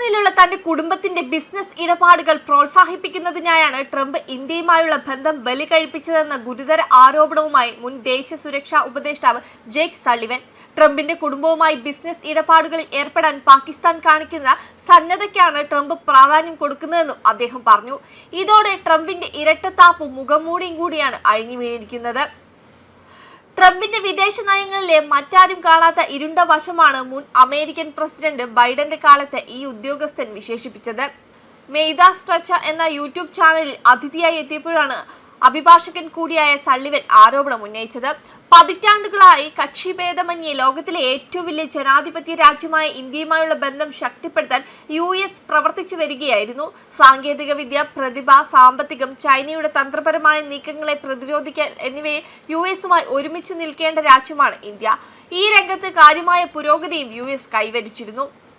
പാകിസ്ഥാനിലുള്ള തന്റെ കുടുംബത്തിന്റെ ബിസിനസ് ഇടപാടുകൾ പ്രോത്സാഹിപ്പിക്കുന്നതിനായാണ് ട്രംപ് ഇന്ത്യയുമായുള്ള ബന്ധം ബലി കഴിപ്പിച്ചതെന്ന ഗുരുതര ആരോപണവുമായി മുൻ ദേശീയ സുരക്ഷാ ഉപദേഷ്ടാവ് ജേക്ക് സള്ളിവൻ. ട്രംപിന്റെ കുടുംബവുമായി ബിസിനസ് ഇടപാടുകളിൽ ഏർപ്പെടാൻ പാകിസ്ഥാൻ കാണിക്കുന്ന സന്നദ്ധയ്ക്കാണ് ട്രംപ് പ്രാധാന്യം കൊടുക്കുന്നതെന്നും അദ്ദേഹം പറഞ്ഞു. ഇതോടെ ട്രംപിന്റെ ഇരട്ടത്താപ്പും മുഖംമൂടിയും കൂടിയാണ് അഴിഞ്ഞു വീണിരിക്കുന്നത് ട്രംപിന്റെ വിദേശ നയങ്ങളിലെ മറ്റാരും കാണാത്ത ഇരുണ്ട വശമാണ് മുൻ അമേരിക്കൻ പ്രസിഡന്റ് ബൈഡന്റെ കാലത്ത് ഈ ഉദ്യോഗസ്ഥൻ വിശേഷിപ്പിച്ചത്. മെയ്ത സ്ട്രച്ച എന്ന യൂട്യൂബ് ചാനലിൽ അതിഥിയായി എത്തിയപ്പോഴാണ് അഭിഭാഷകൻ കൂടിയായ സള്ളിവൻ ആരോപണം ഉന്നയിച്ചത്. പതിറ്റാണ്ടുകളായി കക്ഷിഭേദമന്യേ ലോകത്തിലെ ഏറ്റവും വലിയ ജനാധിപത്യ രാജ്യമായ ഇന്ത്യയുമായുള്ള ബന്ധം ശക്തിപ്പെടുത്താൻ യു എസ് പ്രവർത്തിച്ചു വരികയായിരുന്നു. സാങ്കേതിക വിദ്യ പ്രതിഭ സാമ്പത്തികം ചൈനയുടെ തന്ത്രപരമായ നീക്കങ്ങളെ പ്രതിരോധിക്കാൻ എന്നിവയെ യു എസുമായി ഒരുമിച്ച് നിൽക്കേണ്ട രാജ്യമാണ് ഇന്ത്യ. ഈ രംഗത്ത് കാര്യമായ പുരോഗതിയും യു എസ് കൈവരിച്ചിരുന്നു.